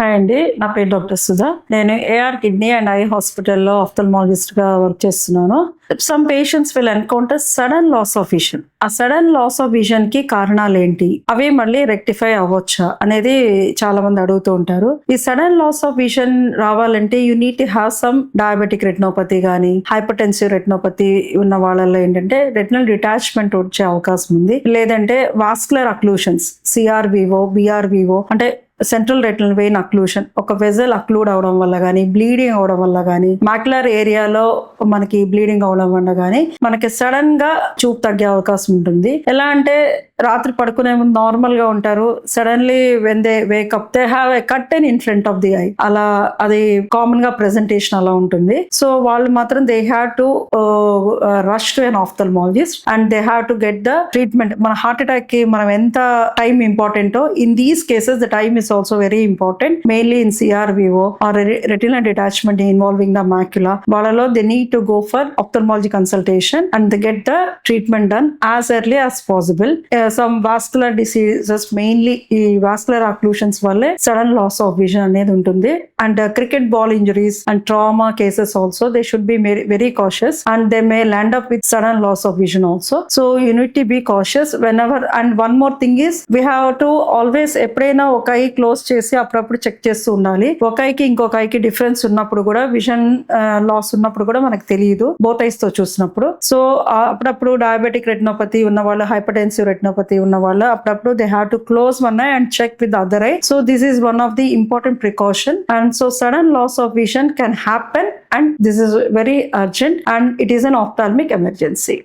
Hi అండి. నా పేరు డాక్టర్ సుధా. నేను ఏఆర్ కిడ్నీ అండ్ ఐ హాస్పిటల్లో ఆఫ్థల్మాలజిస్ట్గా వర్క్ చేస్తున్నాను. Some patients will encounter sudden loss of vision ఆ సడన్ లాస్ ఆఫ్ విజన్కి కారణాలు ఏంటి? అవి మళ్ళీ రెక్టిఫై అవ్వచ్చా అనేది చాలా మంది అడుగుతూ ఉంటారు. ఈ సడన్ లాస్ ఆఫ్ విజన్ రావాలంటే you need to have some diabetic retinopathy కానీ హైపర్టెన్సివ్ రెటినోపతి ఉన్న వాళ్ళల్లో ఏంటంటే రెటినల్ డిటాచ్మెంట్ వచ్చే అవకాశం ఉంది. లేదంటే వాస్కులర్ అక్లూషన్స్ సిఆర్వివో బిఆర్వివో అంటే సెంట్రల్ రెటినల్ వెయిన్ అక్లూషన్ ఒక వెజల్ అక్లూడ్ అవడం వల్ల కానీ బ్లీడింగ్ అవడం వల్ల కానీ మాక్యులర్ ఏరియాలో మనకి బ్లీడింగ్ అవడం వల్ల కానీ మనకి సడన్గా చూపు తగ్గే అవకాశం ఉంటుంది. ఎలా అంటే రాత్రి పడుకునే ముందు నార్మల్గా ఉంటారు. Suddenly when they wake up they have a cut in front of the eye అలా అది కామన్గా ప్రెజెంటేషన్ అలా ఉంటుంది. సో వాళ్ళు మాత్రం they have to rush to an ophthalmologist and they have to get the treatment మన హార్ట్ అటాక్కి మనం ఎంత టైం ఇంపార్టెంటో in these cases the time is also very important mainly in CRVO or retinal detachment involving the macula వాళ్ళలో they need to go for ophthalmology consultation and they get the treatment done as early as possible some vascular diseases mainly ఈ vascular occlusions వల్లే sudden loss of vision అనేది ఉంటుంది. And cricket ball injuries and trauma cases also they should be very cautious and they may land up with sudden loss of vision also so you need to be cautious whenever and one more thing is we have to always ఎప్పుడైనా ఒక I close చేసి అప్పుడప్పుడు check చేస్తూ ఉండాలి. ఒక ఐకి ఇంకొక ఐకి డిఫరెన్స్ ఉన్నప్పుడు కూడా విజన్ లాస్ ఉన్నప్పుడు కూడా మనకు తెలియదు బోత్ ఐస్తో చూసినప్పుడు. సో అప్పుడప్పుడు డయాబెటిక్ రెటినోపతి ఉన్న వాళ్ళు హైపర్టెన్సివ్ రెటినోపతి ఉన్న వాళ్ళు అప్పుడప్పుడు they have to close one eye and check with other eye so this is one of the important precaution and so sudden loss of vision can happen and this is very urgent and it is an ophthalmic emergency